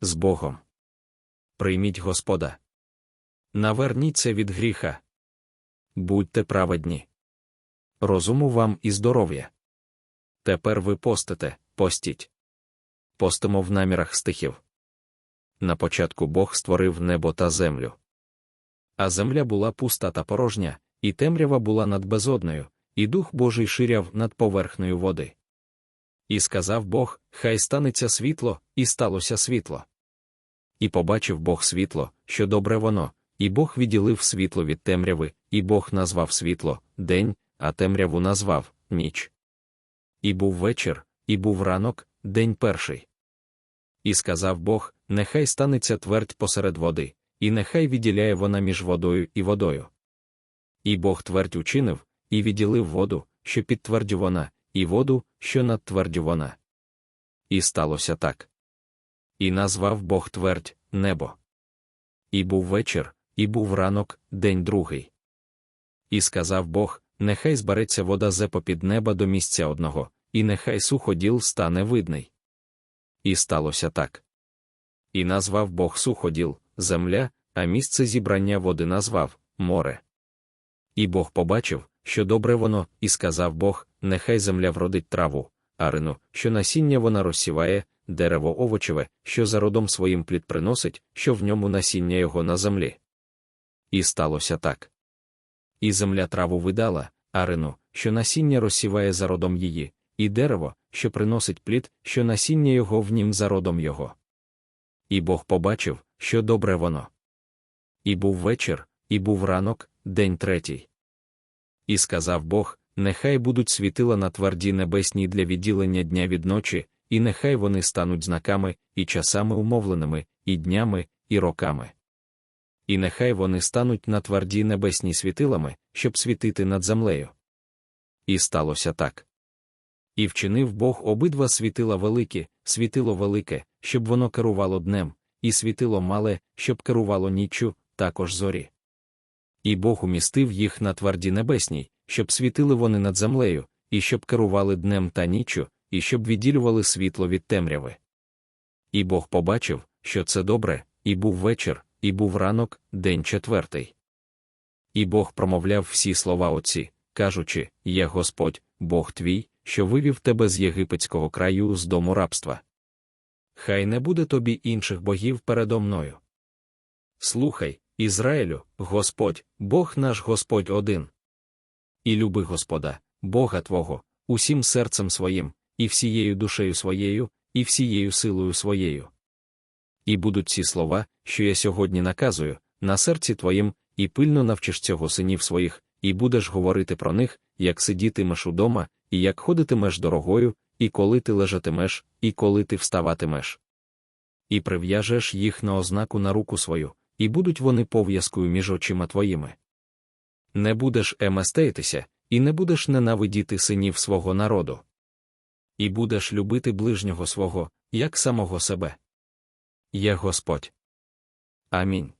з Богом. Прийміть Господа. Наверніться від гріха. Будьте праведні. Розуму вам і здоров'я. Тепер ви постите, постіть. Постимо в намірах стихів. На початку Бог створив небо та землю. А земля була пуста та порожня, і темрява була над безодною, і Дух Божий ширяв над поверхнею води. І сказав Бог: Хай станеться світло, і сталося світло. І побачив Бог світло, що добре воно, і Бог відділив світло від темряви, і Бог назвав світло день, а темряву назвав ніч. І був вечір, і був ранок, день перший. І сказав Бог: Нехай станеться твердь посеред води, і нехай відділяє вона між водою і водою. І Бог твердь учинив, і відділив воду, що під твердю вона, і воду, що над твердю вона. І сталося так. І назвав Бог твердь небо. І був вечір, і був ранок, день другий. І сказав Бог: Нехай збереться вода зепо під неба до місця одного, і нехай суходіл стане видний. І сталося так. І назвав Бог суходіл, земля, а місце зібрання води назвав море. І Бог побачив, що добре воно, і сказав Бог: Нехай земля вродить траву, арину, що насіння вона розсіває, дерево овочеве, що за родом своїм плід приносить, що в ньому насіння його на землі. І сталося так. І земля траву видала, арину, що насіння розсіває за родом її, і дерево, що приносить плід, що насіння його в нім за родом його. І Бог побачив, що добре воно. І був вечір, і був ранок, день третій. І сказав Бог: Нехай будуть світила на тверді небесній для відділення дня від ночі, і нехай вони стануть знаками, і часами умовленими, і днями, і роками. І нехай вони стануть на тверді небесні світилами, щоб світити над землею. І сталося так. І вчинив Бог обидва світила великі, світило велике, щоб воно керувало днем, і світило мале, щоб керувало ніччю, також зорі. І Бог умістив їх на тверді небесній, щоб світили вони над землею, і щоб керували днем та ніччю, і щоб відділювали світло від темряви. І Бог побачив, що це добре, і був вечір, і був ранок, день четвертий. І Бог промовляв всі слова оці, кажучи: Я Господь, Бог твій, що вивів тебе з єгипетського краю з дому рабства. Хай не буде тобі інших богів передо мною. Слухай, Ізраїлю, Господь, Бог наш Господь один. І люби Господа, Бога Твого, усім серцем своїм, і всією душею своєю, і всією силою своєю. І будуть ці слова, що я сьогодні наказую, на серці твоїм, і пильно навчиш цього синів своїх, і будеш говорити про них, як сидітимеш удома, і як ходитимеш дорогою, і коли ти лежатимеш, і коли ти вставатимеш. І прив'яжеш їх на ознаку на руку свою, і будуть вони пов'язкою між очима твоїми. Не будеш еместейтися, і не будеш ненавидіти синів свого народу. І будеш любити ближнього свого, як самого себе. Є Господь. Амінь.